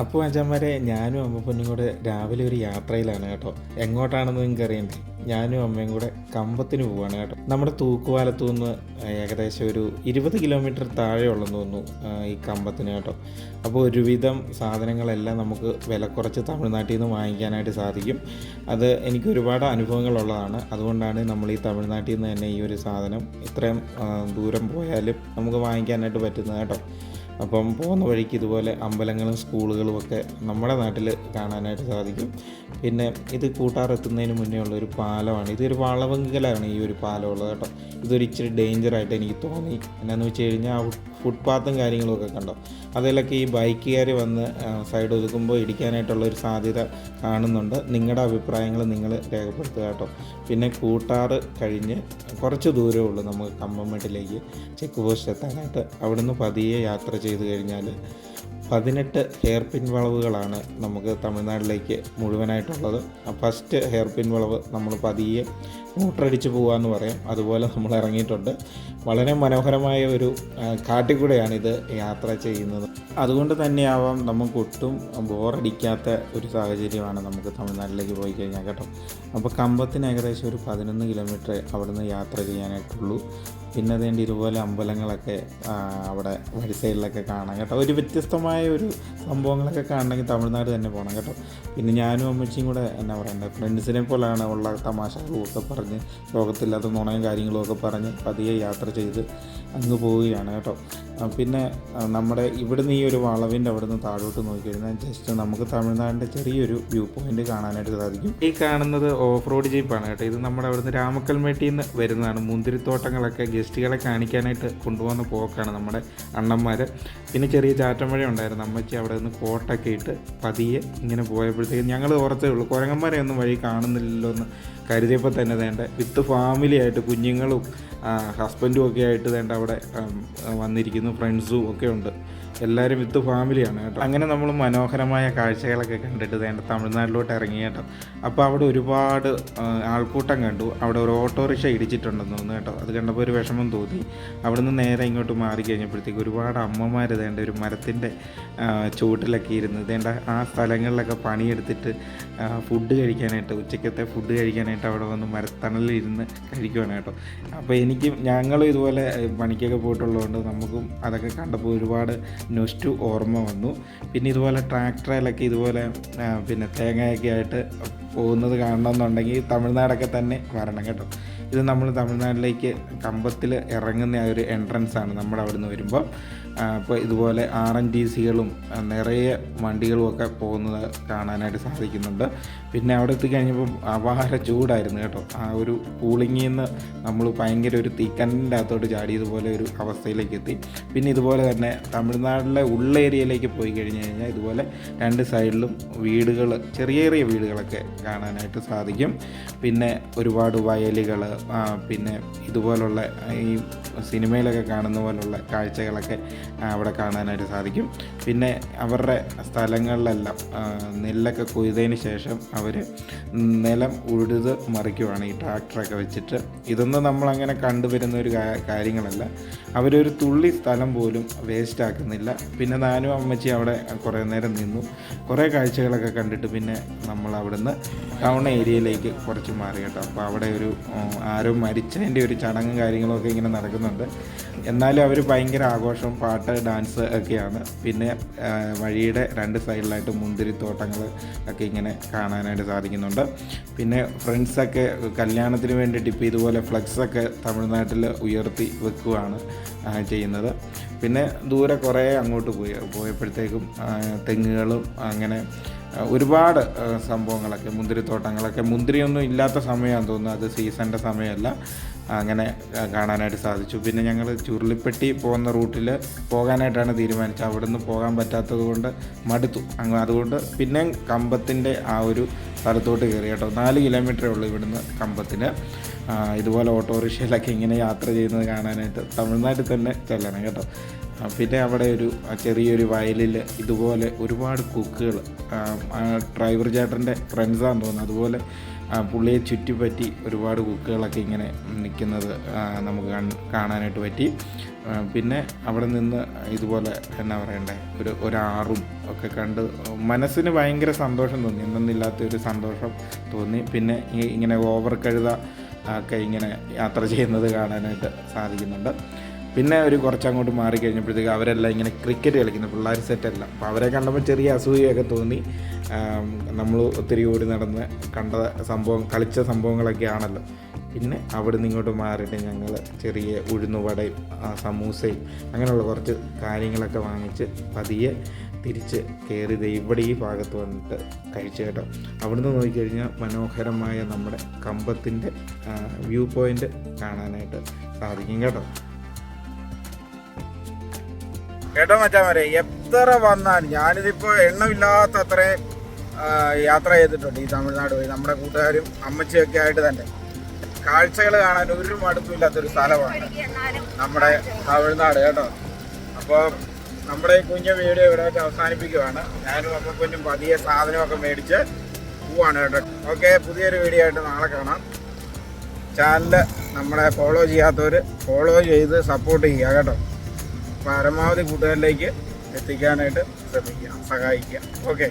അപ്പോൾ അച്ഛന്മാരെ ഞാനും അമ്മപ്പനും കൂടെ രാവിലെ ഒരു യാത്രയിലാണ് കേട്ടോ. എങ്ങോട്ടാണെന്ന് നിങ്ങൾക്ക് അറിയണ്ടേ ഞാനും അമ്മയും കൂടെ കമ്പത്തിന് പോവാണ് കേട്ടോ. നമ്മുടെ തൂക്കുപാലത്തു നിന്ന് ഏകദേശം ഒരു ഇരുപത് കിലോമീറ്റർ താഴെ ഉള്ളെന്ന് തോന്നുന്നു ഈ കമ്പത്തിന് കേട്ടോ. അപ്പോൾ ഒരുവിധം സാധനങ്ങളെല്ലാം നമുക്ക് വില കുറച്ച് തമിഴ്നാട്ടിൽ നിന്ന് വാങ്ങിക്കാനായിട്ട് സാധിക്കും. അത് എനിക്ക് ഒരുപാട് അനുഭവങ്ങളുള്ളതാണ്. അതുകൊണ്ടാണ് നമ്മൾ ഈ തമിഴ്നാട്ടിൽ നിന്ന് തന്നെ ഈ ഒരു സാധനം ഇത്രയും ദൂരം പോയാലും നമുക്ക് വാങ്ങിക്കാനായിട്ട് പറ്റുന്നത് കേട്ടോ. അപ്പം പോകുന്ന വഴിക്ക് ഇതുപോലെ അമ്പലങ്ങളും സ്കൂളുകളും ഒക്കെ നമ്മുടെ നാട്ടിൽ കാണാനായിട്ട് സാധിക്കും. പിന്നെ ഇത് കൂട്ടാറെത്തുന്നതിന് മുന്നേ ഉള്ള ഒരു പാലമാണ്. ഇതൊരു വളവങ്കലാണ് ഈ ഒരു പാലം ഉള്ളത് കേട്ടോ. ഇതൊരു ഇച്ചിരി ഡേഞ്ചറായിട്ട് എനിക്ക് തോന്നി. എന്നാന്ന് വെച്ച് കഴിഞ്ഞാൽ ഫുട്പാത്തും കാര്യങ്ങളൊക്കെ കണ്ടോ? അതിലൊക്കെ ഈ ബൈക്കുകാർ വന്ന് സൈഡ് ഒതുക്കുമ്പോൾ ഇടിക്കാനായിട്ടുള്ളൊരു സാധ്യത കാണുന്നുണ്ട്. നിങ്ങളുടെ അഭിപ്രായങ്ങൾ നിങ്ങൾ രേഖപ്പെടുത്തുക കേട്ടോ. പിന്നെ കൂട്ടാറ് കഴിഞ്ഞ് കുറച്ച് ദൂരമേ ഉള്ളൂ നമുക്ക് കമ്പംമെട്ടിലേക്ക് ചെക്ക് പോസ്റ്റ് എത്താനായിട്ട്. അവിടുന്ന് പതിയെ യാത്ര ചെയ്ത് കഴിഞ്ഞാൽ പതിനെട്ട് ഹെയർ പിൻ വളവുകളാണ് നമുക്ക് തമിഴ്നാട്ടിലേക്ക് മുഴുവനായിട്ടുള്ളത്. ഫസ്റ്റ് ഹെയർ പിൻ വളവ് നമ്മൾ പതിയെ മൂട്ടടിച്ച് പോകാമെന്ന് പറയും. അതുപോലെ നമ്മൾ ഇറങ്ങിയിട്ടുണ്ട്. വളരെ മനോഹരമായ ഒരു കാട്ടിക്കൂടെയാണ് ഇത് യാത്ര ചെയ്യുന്നത്. അതുകൊണ്ട് തന്നെയാവാം നമുക്ക് ഒട്ടും ബോറടിക്കാത്ത ഒരു സാഹചര്യമാണ് നമുക്ക് തമിഴ്നാട്ടിലേക്ക് പോയി കഴിഞ്ഞാൽ കേട്ടോ. അപ്പോൾ കമ്പത്തിന് ഏകദേശം ഒരു പതിനൊന്ന് കിലോമീറ്റർ അവിടുന്ന് യാത്ര ചെയ്യാനായിട്ടുള്ളൂ. പിന്നെ അതേണ്ടി ഇതുപോലെ അമ്പലങ്ങളൊക്കെ അവിടെ വഴി സൈഡിലൊക്കെ കാണാം കേട്ടോ. ഒരു വ്യത്യസ്തമായ ഒരു സംഭവങ്ങളൊക്കെ കാണണമെങ്കിൽ തമിഴ്നാട് തന്നെ പോകണം കേട്ടോ. പിന്നെ ഞാനും അമ്മച്ചിയും കൂടെ എന്നാ പറയണ്ടേ ഫ്രണ്ട്സിനെ പോലെയാണ് ഉള്ള തമാശകളൊക്കെ പറഞ്ഞ് ലോകത്തില്ലാത്ത നുണയും കാര്യങ്ങളും ഒക്കെ പറഞ്ഞ് പതിയെ യാത്ര ചെയ്ത് അങ്ങ് പോവുകയാണ് കേട്ടോ. പിന്നെ നമ്മുടെ ഇവിടുന്ന് ഈ ഒരു വളവിന്റെ അവിടുന്ന് താഴോട്ട് നോക്കിക്കഴിഞ്ഞാൽ ജസ്റ്റ് നമുക്ക് തമിഴ്നാടിന്റെ ചെറിയൊരു വ്യൂ പോയിന്റ് കാണാനായിട്ട് സാധിക്കും. ഈ കാണുന്നത് ഓഫ് റോഡ് ജീപ്പാണ് കേട്ടോ. ഇത് നമ്മുടെ അവിടുന്ന് രാമക്കൽമേട്ടിൽ നിന്ന് വരുന്നതാണ്. മുന്തിരിത്തോട്ടങ്ങളൊക്കെ ഗസ്റ്റുകളെ കാണിക്കാനായിട്ട് കൊണ്ടുപോകുന്ന പോക്കാണ് നമ്മുടെ അണ്ണന്മാർ പിന്നെ ചെറിയ ചാറ്റമഴ ഉണ്ടായിരുന്നു. അമ്മച്ചി അവിടെ നിന്ന് കോട്ടൊക്കെ ഇട്ട് പതിയെ ഇങ്ങനെ പോയപ്പോഴത്തേക്കും ഞങ്ങൾ ഓർത്തേ ഉള്ളൂ കുരങ്ങന്മാരെ ഒന്നും വഴി കാണുന്നില്ലല്ലോ എന്ന് കരുതിയപ്പോൾ തന്നെ വേണ്ട വിത്ത് ഫാമിലി ആയിട്ട് കുഞ്ഞുങ്ങളും ഹസ്ബൻഡും ഒക്കെ ആയിട്ട് വേണ്ട അവിടെ വന്നിരിക്കുന്നു. ഫ്രണ്ട്സും ഒക്കെ ഉണ്ട്. എല്ലാവരും വിത്ത് ഫാമിലിയാണ് കേട്ടോ. അങ്ങനെ നമ്മൾ മനോഹരമായ കാഴ്ചകളൊക്കെ കണ്ടിട്ട് വേണ്ട തമിഴ്നാട്ടിലോട്ട് ഇറങ്ങി കേട്ടോ. അപ്പോൾ അവിടെ ഒരുപാട് ആൾക്കൂട്ടം കണ്ടു. അവിടെ ഒരു ഓട്ടോറിക്ഷ ഇടിച്ചിട്ടുണ്ടെന്ന് തോന്നുന്നു കേട്ടോ. അത് കണ്ടപ്പോൾ ഒരു വിഷമം തോന്നി. അവിടെ നിന്ന് നേരെ ഇങ്ങോട്ട് മാറി കഴിഞ്ഞപ്പോഴത്തേക്ക് ഒരുപാട് അമ്മമാർ വേണ്ട ഒരു മരത്തിന്റെ ചുവട്ടിലൊക്കെ ഇരുന്ന് വേണ്ട ആ സ്ഥലങ്ങളിലൊക്കെ പണിയെടുത്തിട്ട് ഫുഡ് കഴിക്കാനായിട്ട് ഉച്ചക്കത്തെ ഫുഡ് കഴിക്കാനായിട്ട് അവിടെ വന്ന് മരത്തണലിൽ ഇരുന്ന് കഴിക്കുവാണ് കേട്ടോ. അപ്പോൾ എനിക്കും ഞങ്ങളും ഇതുപോലെ പണിക്കൊക്കെ പോയിട്ടുള്ളതുകൊണ്ട് നമുക്കും അതൊക്കെ കണ്ടപ്പോൾ ഒരുപാട് നൊസ്റ്റു ഓർമ്മ വന്നു. പിന്നെ ഇതുപോലെ ട്രാക്ടറിലൊക്കെ ഇതുപോലെ പിന്നെ തേങ്ങയൊക്കെ ആയിട്ട് പോകുന്നത് കാണണമെന്നുണ്ടെങ്കിൽ തമിഴ്നാടൊക്കെ തന്നെ വരണം കേട്ടോ. ഇത് നമ്മൾ തമിഴ്നാട്ടിലേക്ക് കമ്പത്തിൽ ഇറങ്ങുന്ന ആ ഒരു എൻട്രൻസ് ആണ് നമ്മൾ അവിടുന്ന് വരുമ്പോൾ അപ്പോൾ ഇതുപോലെ ആർ എൻ ടി സികളും നിറയെ വണ്ടികളും ഒക്കെ പോകുന്നത് കാണാനായിട്ട് സാധിക്കുന്നുണ്ട്. പിന്നെ അവിടെ എത്തിക്കഴിഞ്ഞപ്പം അപാര ചൂടായിരുന്നു കേട്ടോ. ആ ഒരു കൂളിങ്ങിൽ നിന്ന് നമ്മൾ ഭയങ്കര ഒരു തീക്കന്റെ അകത്തോട്ട് ചാടിയതുപോലെ ഒരു അവസ്ഥയിലേക്ക് എത്തി. പിന്നെ ഇതുപോലെ തന്നെ തമിഴ്നാട്ടിലെ ഉള്ള ഏരിയയിലേക്ക് പോയി കഴിഞ്ഞ് കഴിഞ്ഞാൽ ഇതുപോലെ രണ്ട് സൈഡിലും വീടുകൾ ചെറിയ ചെറിയ വീടുകളൊക്കെ കാണാനായിട്ട് സാധിക്കും. പിന്നെ ഒരുപാട് വയലുകൾ പിന്നെ ഇതുപോലുള്ള ഈ സിനിമയിലൊക്കെ കാണുന്ന പോലുള്ള കാഴ്ചകളൊക്കെ അവിടെ കാണാനായിട്ട് സാധിക്കും. പിന്നെ അവരുടെ സ്ഥലങ്ങളിലെല്ലാം നെല്ലൊക്കെ കൊയ്തതിന് ശേഷം അവർ നിലം ഉഴുത് മറിക്കുവാണ് ഈ ട്രാക്ടറൊക്കെ വെച്ചിട്ട്. ഇതൊന്നും നമ്മളങ്ങനെ കണ്ടുവരുന്ന ഒരു കാര്യങ്ങളല്ല. അവരൊരു തുള്ളി സ്ഥലം പോലും വേസ്റ്റ് ആക്കുന്നില്ല. പിന്നെ നാനും അമ്മച്ചി അവിടെ കുറേ നേരം നിന്നു. കുറേ കാഴ്ചകളൊക്കെ കണ്ടിട്ട് പിന്നെ നമ്മൾ അവിടുന്ന് ടൗൺ ഏരിയയിലേക്ക് കുറച്ച് മാറി കേട്ടോ. അപ്പോൾ അവിടെ ഒരു ആരോ മരിച്ചതിന്റെ ഒരു ചടങ്ങും കാര്യങ്ങളൊക്കെ ഇങ്ങനെ നടക്കുന്നുണ്ട്. എന്നാലും അവർ ഭയങ്കര ആഘോഷം പാട്ട് ഡാൻസ് ഒക്കെയാണ്. പിന്നെ വഴിയുടെ രണ്ട് സൈഡിലായിട്ട് മുന്തിരിത്തോട്ടങ്ങൾ ഒക്കെ ഇങ്ങനെ കാണാനായിട്ട് സാധിക്കുന്നുണ്ട്. പിന്നെ ഫ്രണ്ട്സൊക്കെ കല്യാണത്തിന് വേണ്ടിയിട്ട് ഇപ്പോൾ ഇതുപോലെ ഫ്ലക്സൊക്കെ തമിഴ്നാട്ടിൽ ഉയർത്തി വെക്കുകയാണ് ചെയ്യുന്നത്. പിന്നെ ദൂരെ കുറേ അങ്ങോട്ട് പോയി പോയപ്പോഴത്തേക്കും തെങ്ങുകളും അങ്ങനെ ഒരുപാട് സംഭവങ്ങളൊക്കെ മുന്തിരിത്തോട്ടങ്ങളൊക്കെ. മുന്തിരിയൊന്നും ഇല്ലാത്ത സമയമാണെന്ന് തോന്നുന്നു അത് സീസണിന്റെ സമയമല്ല. അങ്ങനെ കാണാനായിട്ട് സാധിച്ചു. പിന്നെ ഞങ്ങൾ ചുരുളിപ്പെട്ടി പോകുന്ന റൂട്ടിൽ പോകാനായിട്ടാണ് തീരുമാനിച്ചത്. അവിടെ നിന്ന് പോകാൻ പറ്റാത്തത് കൊണ്ട് മടുത്തു. അങ്ങ് അതുകൊണ്ട് പിന്നെ കമ്പത്തിന്റെ ആ ഒരു സ്ഥലത്തോട്ട് കയറി കേട്ടോ. നാല് കിലോമീറ്ററേ ഉള്ളൂ ഇവിടുന്ന് കമ്പത്തിന്. ഇതുപോലെ ഓട്ടോറിക്ഷയിലൊക്കെ ഇങ്ങനെ യാത്ര ചെയ്യുന്നത് കാണാനായിട്ട് തമിഴ്നാട്ടിൽ തന്നെ ചെല്ലണം കേട്ടോ. പിന്നെ അവിടെ ഒരു ചെറിയൊരു വയലിൽ ഇതുപോലെ ഒരുപാട് കുക്കുകൾ ഡ്രൈവർ ചേട്ടന്റെ ഫ്രണ്ട്സാന്ന് തോന്നുന്നു. അതുപോലെ പുള്ളിയെ ചുറ്റിപ്പറ്റി ഒരുപാട് കുക്കുകളൊക്കെ ഇങ്ങനെ നിൽക്കുന്നത് നമുക്ക് കാണാനായിട്ട് പറ്റി. പിന്നെ അവിടെ നിന്ന് ഇതുപോലെ എന്നാ പറയണ്ടേ ഒരു ഒരാറും ഒക്കെ കണ്ട് മനസ്സിന് ഭയങ്കര സന്തോഷം തോന്നി. എന്നൊന്നില്ലാത്തൊരു സന്തോഷം തോന്നി. പിന്നെ ഇങ്ങനെ ഓവർ കഴുത ഒക്കെ ഇങ്ങനെ യാത്ര ചെയ്യുന്നത് കാണാനായിട്ട് സാധിക്കുന്നുണ്ട്. പിന്നെ ഒരു കുറച്ചങ്ങോട്ട് മാറി കഴിഞ്ഞപ്പോഴത്തേക്ക് അവരെല്ലാം ഇങ്ങനെ ക്രിക്കറ്റ് കളിക്കുന്ന പിള്ളേർ സെറ്റല്ല അപ്പോൾ അവരെ കണ്ടപ്പോൾ ചെറിയ അസൂയൊക്കെ തോന്നി. നമ്മൾ ഒത്തിരി ഓടി നടന്ന് കണ്ട സംഭവം കളിച്ച സംഭവങ്ങളൊക്കെ ആണല്ലോ. പിന്നെ അവിടെ നിന്ന് ഇങ്ങോട്ട് മാറിയിട്ട് ഞങ്ങൾ ചെറിയ ഉഴുന്നുവടയും സമൂസയും അങ്ങനെയുള്ള കുറച്ച് കാര്യങ്ങളൊക്കെ വാങ്ങിച്ച് പതിയെ തിരിച്ച് കയറി ഇവിടെ ഈ ഭാഗത്ത് വന്നിട്ട് കഴിച്ചു കേട്ടോ. അവിടുന്ന് നോക്കിക്കഴിഞ്ഞാൽ മനോഹരമായ നമ്മുടെ കമ്പത്തിന്റെ വ്യൂ പോയിന്റ് കാണാനായിട്ട് സാധിക്കും കേട്ടോ. കേട്ടോ മച്ചാമാരെ എത്ര വന്നാൽ ഞാനിതിപ്പോ എണ്ണമില്ലാത്ത അത്രയും യാത്ര ചെയ്തിട്ടുണ്ട് ഈ തമിഴ്നാട് വഴി നമ്മുടെ കൂട്ടുകാരും അമ്മച്ചിയൊക്കെ ആയിട്ട് തന്നെ. കാഴ്ചകൾ കാണാൻ ഒരു മടുപ്പില്ലാത്തൊരു സ്ഥലമാണ് നമ്മുടെ തമിഴ്നാട് കേട്ടോ. അപ്പോൾ നമ്മുടെ ഈ കുഞ്ഞ വീഡിയോ ഇവിടെ വെച്ച് അവസാനിപ്പിക്കുവാണ്. ഞാനും അപ്പം കുഞ്ഞും പതിയെ സാധനമൊക്കെ മേടിച്ച് പോവാണ് കേട്ടോ. ഓക്കെ പുതിയൊരു വീഡിയോ ആയിട്ട് നാളെ കാണാം. ചാനൽ നമ്മളെ ഫോളോ ചെയ്യാത്തവർ ഫോളോ ചെയ്ത് സപ്പോർട്ട് ചെയ്യുക കേട്ടോ. പരമാവധി കൂട്ടുകാരിലേക്ക് എത്തിക്കാനായിട്ട് ശ്രമിക്കുക സഹായിക്കുക. ഓക്കെ